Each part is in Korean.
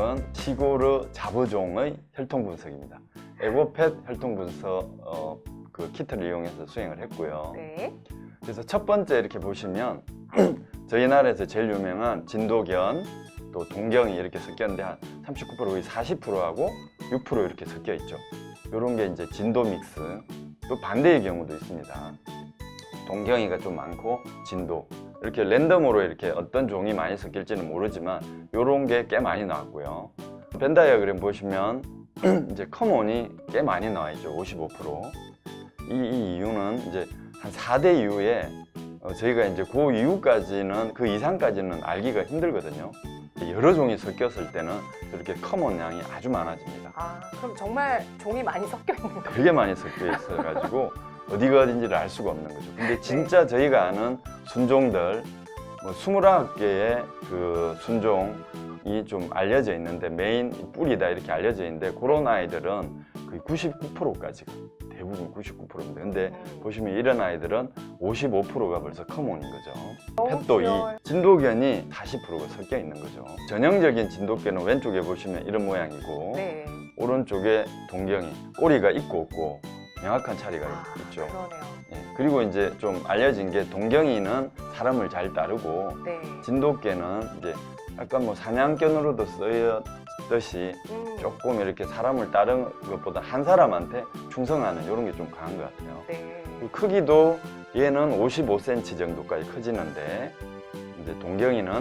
분석은 시고르 자부종의 혈통 분석입니다. 에고펫 혈통 분석 어, 그 키트를 이용해서 수행을 했고요. 네. 그래서 첫 번째 이렇게 보시면 저희 나라에서 제일 유명한 진도견 또 동경이 이렇게 섞였는데 한 39% 거의 40%하고 6% 이렇게 섞여 있죠. 이런 게 이제 진도 믹스. 또 반대의 경우도 있습니다. 동경이가 좀 많고 진도 이렇게 랜덤으로 이렇게 어떤 종이 많이 섞일지는 모르지만 이런 게 꽤 많이 나왔고요. 벤 다이어그램 보시면 이제 커먼이 꽤 많이 나와 있죠. 55%. 이, 이 이유는 이제 한 4대 이후에 어, 저희가 이제 그 이후까지는 그 이상까지는 알기가 힘들거든요. 여러 종이 섞였을 때는 이렇게 커먼 양이 아주 많아집니다. 아, 그럼 정말 종이 많이 섞여 있는 거예요? 되게 많이 섞여 있어가지고 어디가 어딘지를 알 수가 없는 거죠. 근데 진짜 저희가 아는 순종들 뭐 29개의 그 순종이 좀 알려져 있는데 메인 뿌리다 이렇게 알려져 있는데 그런 아이들은 거의 99%까지가 대부분 99%입니다. 근데 음. 보시면 이런 아이들은 55%가 벌써 커먼인 거죠. 펫도. 이 진도견이 40%가 섞여 있는 거죠. 전형적인 진도견은 왼쪽에 보시면 이런 모양이고 네. 오른쪽에 동경이 꼬리가 있고 없고 명확한 차이가 있- 있죠. 그러네요. 예, 그리고 이제 좀 알려진 게 동경이는 사람을 잘 따르고 네. 진돗개는 이제 약간 뭐 사냥견으로도 쓰였듯이 음. 조금 이렇게 사람을 따르는 것보다 한 사람한테 충성하는 이런 게 좀 강한 것 같아요. 네. 그리고 크기도 얘는 55cm 정도까지 커지는데 이제 동경이는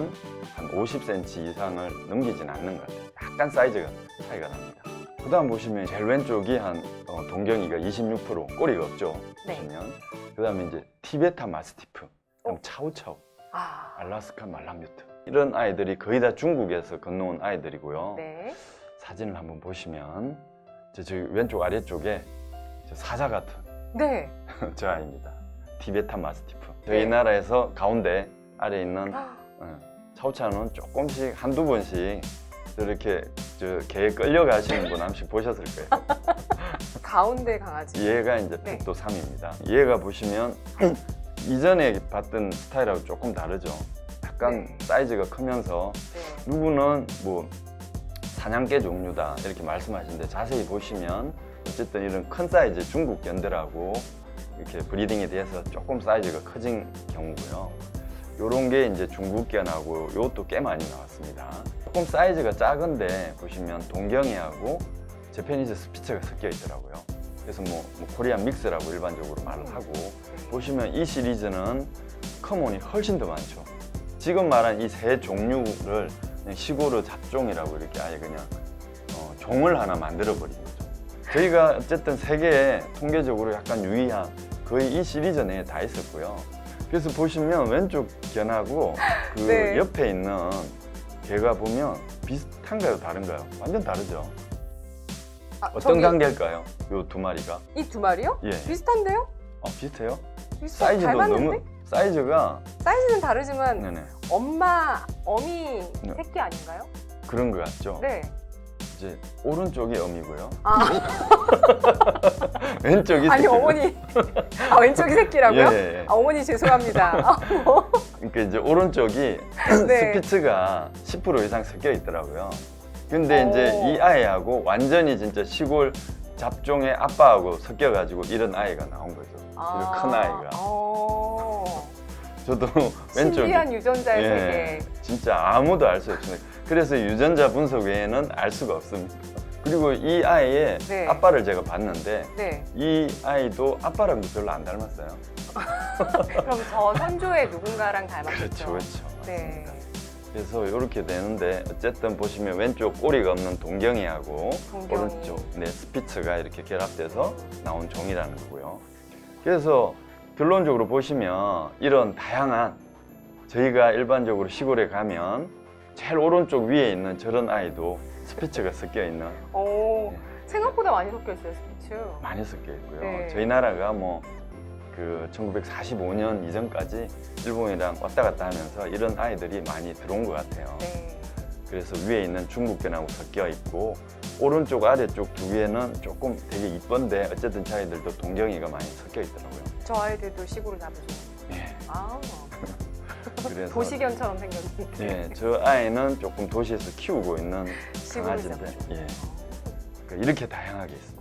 한 50cm 이상을 넘기진 않는 것 같아요. 약간 사이즈가 차이가 납니다. 그 다음 보시면 제일 왼쪽이 한 어, 동경이가 26% 꼬리가 없죠. 네. 보시면 그 다음에 이제 티베타 마스티프, 그다음 어. 차우차우, 아. 알라스카 말라뮤트 이런 아이들이 거의 다 중국에서 건너온 아이들이고요. 네. 사진을 한번 보시면 저 저기 왼쪽 아래쪽에 저 사자 같은 네. 저 아이입니다. 티베탄 마스티프. 저희 네. 나라에서 가운데 아래 있는 아, 어, 차우차는 조금씩 한두 번씩 이렇게 저개 끌려가시는 분 한 번씩 보셨을 거예요. 가운데 강아지. 얘가 이제 네. 펫도 3입니다. 얘가 보시면 이전에 봤던 스타일하고 조금 다르죠. 약간 네. 사이즈가 크면서 네. 누구는 뭐 사냥개 종류다 이렇게 말씀하시는데 자세히 보시면 어쨌든 이런 큰 사이즈 중국 견들하고 이렇게 브리딩에 대해서 조금 사이즈가 커진 경우고요. 요런 게 이제 중국 견하고 요것도 꽤 많이 나왔습니다. 조금 사이즈가 작은데 보시면 동경이하고 제페니즈 스피츠가 섞여 있더라고요. 그래서 뭐, 뭐 코리안 믹스라고 일반적으로 말을 하고 네. 보시면 이 시리즈는 커먼이 훨씬 더 많죠. 지금 말한 이 세 종류를 시골의 잡종이라고 이렇게 아예 그냥 어, 종을 하나 만들어 버린 거죠. 저희가 어쨌든 세계에 통계적으로 약간 유의한 거의 이 시리즈 내에 다 있었고요. 그래서 보시면 왼쪽 견하고 그 네. 옆에 있는 개가 보면 비슷한가요, 다른가요? 완전 다르죠. 아, 어떤 저기 관계일까요? 요 두 마리가? 이 두 마리요? 예. 비슷한데요? 어, 비슷해요? 비슷 사이즈도 닮았는데? 너무 사이즈가 사이즈는 다르지만 네네 엄마 어미 네. 새끼 아닌가요? 그런 것 같죠. 네. 이제 오른쪽이 어미고요. 아, 왼쪽이 아니 새끼고요. 어머니. 아 왼쪽이 새끼라고요? 예, 예, 예. 아, 어머니 죄송합니다. 그러니까 이제 오른쪽이 네. 스피츠가 10% 이상 섞여 있더라고요. 근데 오. 이제 이 아이하고 완전히 진짜 시골 잡종의 아빠하고 섞여가지고 이런 아이가 나온 거죠. 이런 큰 아이가. 어, 저도 왼쪽이 신비한 유전자의 예, 세계. 진짜 아무도 알 수 없습니다. 그래서 유전자 분석 외에는 알 수가 없습니다. 그리고 이 아이의 네. 아빠를 제가 봤는데 네. 이 아이도 아빠랑도 별로 안 닮았어요. 그럼 저 선조의 누군가랑 닮았죠. 그렇죠, 그렇죠. 네. 맞습니다. 그래서 이렇게 되는데 어쨌든 보시면 왼쪽 꼬리가 없는 동경이하고 동경이. 오른쪽 네, 스피츠가 이렇게 결합돼서 나온 종이라는 거고요. 그래서 결론적으로 보시면 이런 다양한 저희가 일반적으로 시골에 가면 제일 오른쪽 위에 있는 저런 아이도 스피츠가 섞여 있는 오, 네. 생각보다 많이 섞여 있어요, 스피츠. 많이 섞여 있고요. 네. 저희 나라가 뭐 그 1945년 이전까지 일본이랑 왔다 갔다 하면서 이런 아이들이 많이 들어온 것 같아요. 네. 그래서 위에 있는 중국견하고 섞여 있고 오른쪽 아래쪽 두 개는 조금 되게 이쁜데 어쨌든 저희들도 동경이가 많이 섞여 있더라고요. 저 아이들도 시골을 잡으죠. 예. 아, 그래서 도시견처럼 생겼는데. 예, 저 아이는 조금 도시에서 키우고 있는. 강아지인데 예. 그러니까 이렇게 다양하게 있습니다.